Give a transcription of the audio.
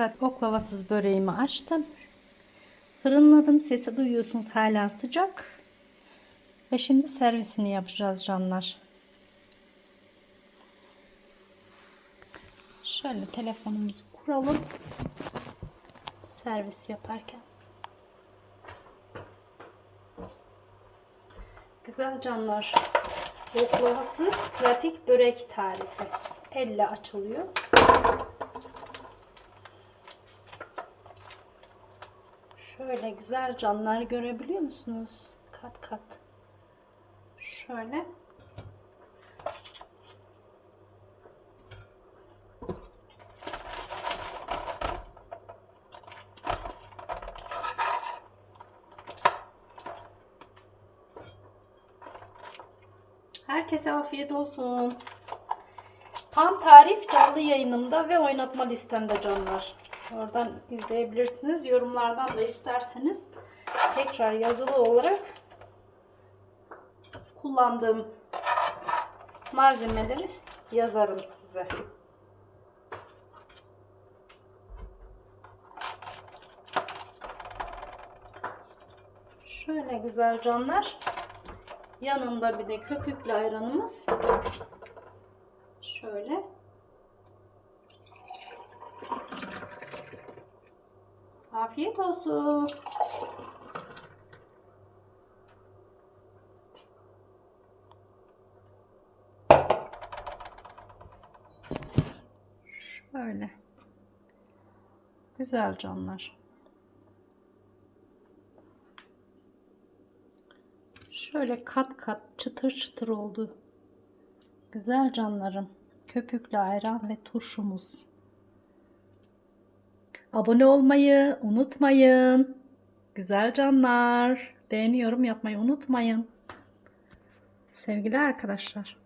Evet, oklavasız böreğimi açtım. Fırınladım. Sesi duyuyorsunuz hala sıcak. Ve şimdi servisini yapacağız canlar. Şöyle telefonumuzu kuralım. Servis yaparken. Güzel canlar. Oklavasız pratik börek tarifi. Elle açılıyor. Şöyle güzel canlar görebiliyor musunuz? Kat kat. Şöyle. Herkese afiyet olsun. Tam tarif canlı yayınımda ve oynatma listemde canlar. Oradan izleyebilirsiniz. Yorumlardan da isterseniz tekrar yazılı olarak kullandığım malzemeleri yazarım size. Şöyle güzel canlar. Yanında bir de köpüklü ayranımız. Şöyle. Afiyet olsun. Şöyle. Güzel canlar. Şöyle kat kat çıtır çıtır oldu. Güzel canlarım. Köpüklü ayran ve turşumuz. Abone olmayı unutmayın. Güzel canlar. Beğeni yorum yapmayı unutmayın. Sevgili arkadaşlar.